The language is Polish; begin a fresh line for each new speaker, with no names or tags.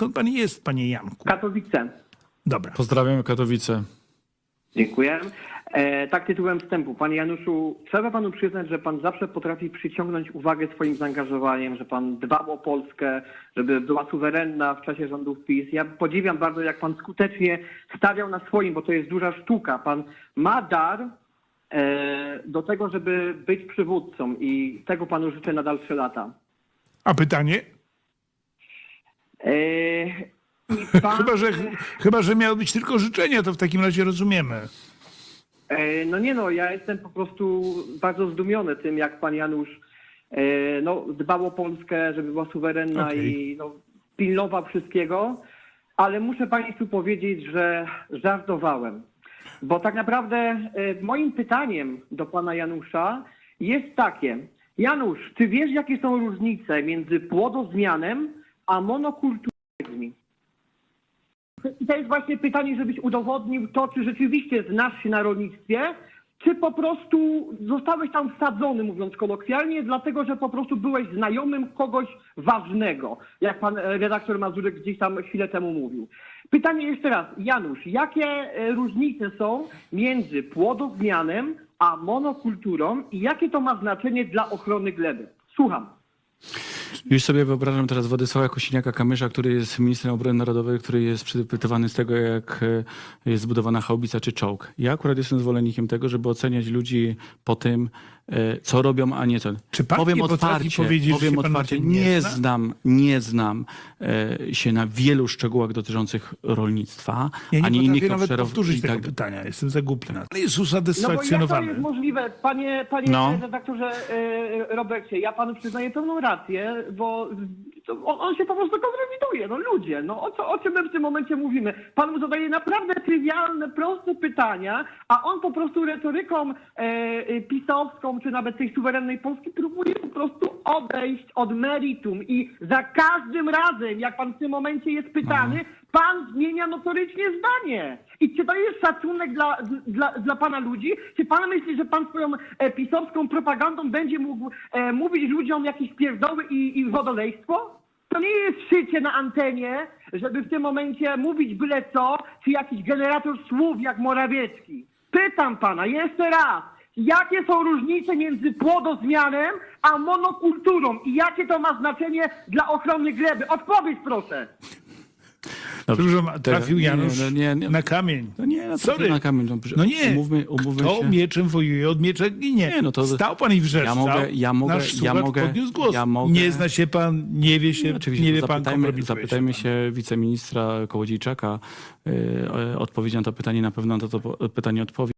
skąd pan jest, panie Janku?
Katowice.
Dobra.
Pozdrawiam Katowice.
Dziękuję. E, tak tytułem wstępu. Panie Januszu, trzeba panu przyznać, że pan zawsze potrafi przyciągnąć uwagę swoim zaangażowaniem, że pan dbał o Polskę, żeby była suwerenna w czasie rządów PiS. Ja podziwiam bardzo, jak pan skutecznie stawiał na swoim, bo to jest duża sztuka. Pan ma dar e, do tego, żeby być przywódcą i tego panu życzę na dalsze lata.
A pytanie?
I pan-
Chyba, że, chyba, że miały być tylko życzenia, to w takim razie rozumiemy.
E, No nie no, ja jestem po prostu bardzo zdumiony tym, jak pan Janusz e, no, dbał o Polskę, żeby była suwerenna
Okej.
i no, pilnował wszystkiego, ale muszę państwu powiedzieć, że żartowałem. Bo tak naprawdę e, moim pytaniem do pana Janusza jest takie. Janusz, czy wiesz, jakie są różnice między płodozmianem a monokulturami? I to jest właśnie pytanie, żebyś udowodnił to, czy rzeczywiście znasz się na rolnictwie, czy po prostu zostałeś tam wsadzony, mówiąc kolokwialnie, dlatego że po prostu byłeś znajomym kogoś ważnego, jak pan redaktor Mazurek gdzieś tam chwilę temu mówił. Pytanie jeszcze raz, Janusz, jakie e, różnice są między płodozmianem a monokulturą i jakie to ma znaczenie dla ochrony gleby? Słucham.
Już sobie wyobrażam teraz Władysława Kosiniaka-Kamysza, który jest ministrem obrony narodowej, który jest przypytywany z tego, jak e, jest zbudowana haubica czy czołg. Ja akurat jestem zwolennikiem tego, żeby oceniać ludzi po tym, co robią, a nie co.
Czy pan
powiem
nie
otwarcie,
powiedzieć,
powiem otwarcie,
nie
nie
zna?
znam, nie znam e, się na wielu szczegółach dotyczących rolnictwa,
Ja nie
ani innych
nawet
obszarów.
powtórzyć
i
tego
tak-
pytania. Jestem za głupi na to. Ale jest
No bo jak to
usatysfakcjonowany.
jest możliwe, panie, panie
No.
redaktorze e, Robercie, ja panu przyznaję pełną rację, bo to on, on się po prostu kompromituje, no ludzie, no o, co, o czym my w tym momencie mówimy? Pan mu zadaje naprawdę trywialne, proste pytania, a on po prostu retoryką e, e, pisowską, czy nawet tej suwerennej Polski próbuje po prostu odejść od meritum i za każdym razem, jak pan w tym momencie jest pytany, pan zmienia notorycznie zdanie. I czy to jest szacunek dla, dla, dla pana ludzi? Czy pan myśli, że pan swoją e, pisowską propagandą będzie mógł e, mówić ludziom jakieś pierdoły i, i wodolejstwo? To nie jest szycie na antenie, żeby w tym momencie mówić byle co, czy jakiś generator słów jak Morawiecki. Pytam pana jeszcze raz, jakie są różnice między płodozmianem a monokulturą i jakie to ma znaczenie dla ochrony gleby? Odpowiedź proszę.
Dobrze.
Przepraszam, trafił Janusz
no nie, nie.
na kamień.
No nie, no
Sorry.
Sorry. na kamień. No,
No nie.
Umówmy, umówmy
Kto
się.
mieczem wojuje, od miecza ginie.
Nie, no to-
Stał pan i wrzeszczał.
Ja mogę- ja mogę-
Nasz
ja
słuchacz
mogę-
podniósł głos.
ja mogę-
Nie zna się pan, nie wie się,
Oczywiście,
nie wie
to
pan,
zapytajmy,
kompromituje
zapytajmy
się.
się wiceministra Kołodziejczaka. Yy, odpowiedzi na to pytanie, na pewno na to, to pytanie odpowie.